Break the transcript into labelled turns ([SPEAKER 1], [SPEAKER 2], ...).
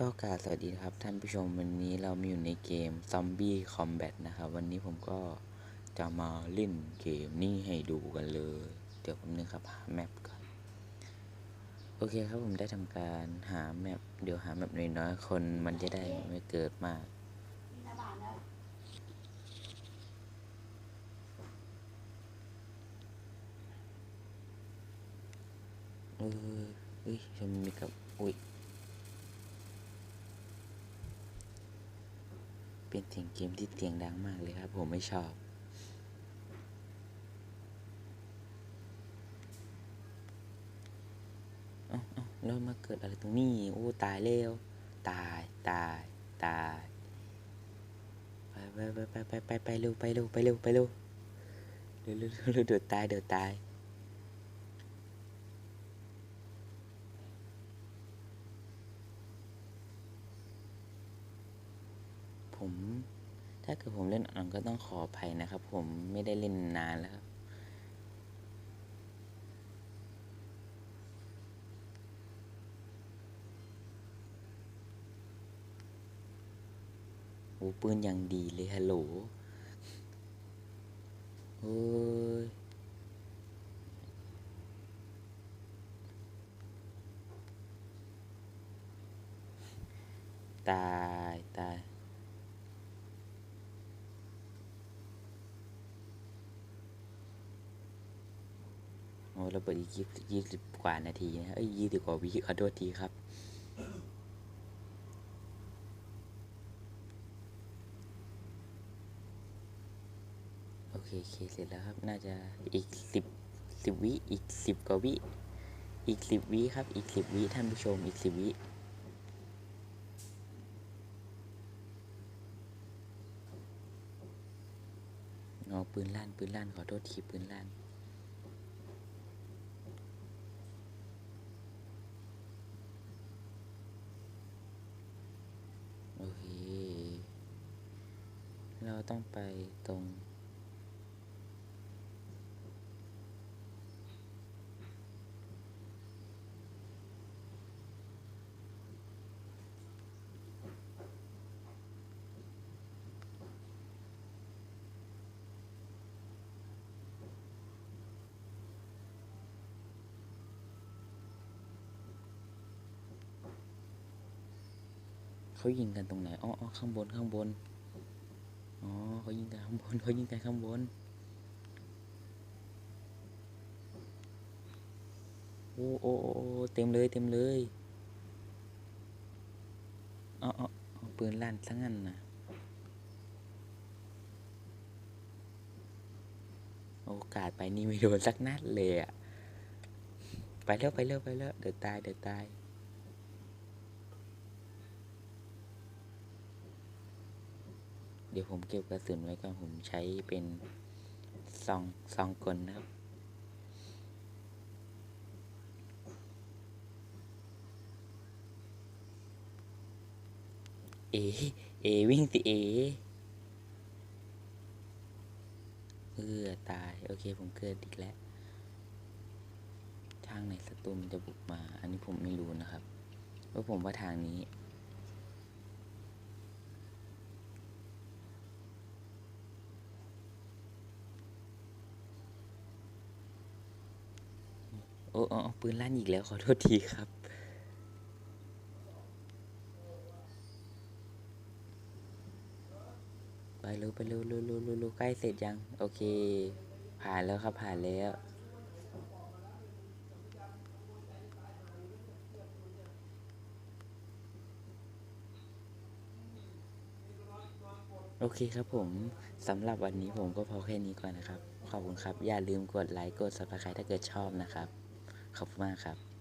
[SPEAKER 1] ก็กาบสวัสดีครับท่านผู้ชมวันนี้เรามาอยู่ในเกม Zombie Combat นะครับ วันนี้ผมก็จะมาเล่นเกมนี้ให้ดูกันเลย เดี๋ยวผมนึงครับหาแมปก่อน โอเคครับผมได้ทำการหาแมปเดี๋ยวหาแมปน้อยๆคนมันจะได้ไม่เกิดมากเออเอ้ยฉันมีกับ อุ้ย เป็นเสียงเกมที่เสียงดังมากเลยครับ ผมไม่ชอบ เอาเอาแล้วมาเกิดอะไรตรงนี้โอ้ตายแล้วตายตายตายไปไปไปไปไปไปไปเร็วไปเร็วไปเร็วไปเร็วเร็วเร็วเร็วเร็วเดี๋ยวตายเดี๋ยวตาย ผมถ้าเกิดผมเล่นอ่อนก็ต้องขออภัยนะครับ ผมไม่ได้เล่นนานแล้วครับโอ้ปืนอย่างดีเลยฮัลโหลโอ้ยตายตาย โอ้ระเบิดอีกยี่สิบยี่สิบกว่านาทีนะเอ้ยยี่สิบกว่าวิขอโทษทีครับโอเคโอเคเสร็จแล้วครับ น่าจะอีกสิบสิบวิอีกสิบกว่าวิอีกสิบวิครับ อีกสิบวิท่านผู้ชมอีกสิบวิอ๋อปืนลั่นปืนลั่นขอโทษทีปืนลั่น โอเค เราต้องไปตรง เขายิงกันตรงไหนอ๋อข้างบนข้างบนอ๋อเขายิงกันข้างบนเขายิงกันข้างบนโอ้โอ้เต็มเลยเต็มเลยอ๋ออ๋อปืนลั่นซะงั้นนะโอกาสไปนี่ไม่โดนสักนัดเลยอะไปแล้วไปแล้วไปแล้วเดี๋ยวตายเดี๋ยวตาย เดี๋ยวผมเก็บกระสุนไว้ก่อนผมใช้เป็นซองซองกลนะครับเอ เอ วิ่งสิเอ เออตาย โอเค ผมเกิดอีกแล้ว ทางไหนศัตรูมันจะบุกมา อันนี้ผมไม่รู้นะครับ เพราะผมว่าทางนี้ โอ้อ๋อปืนลั่นอีกแล้วขอโทษทีครับ ไปเร็วไปร็วเร็วเร็วเร็วเร็วใกล้เสร็จยัง โอเค ผ่านแล้วครับ ผ่านแล้วโอเคครับผมสำหรับวันนี้ผมก็พอแค่นี้ก่อนนะครับ ขอบคุณครับ อย่าลืมกดไลค์ กด subscribe ถ้าเกิดชอบนะครับ ขอบคุณมากครับ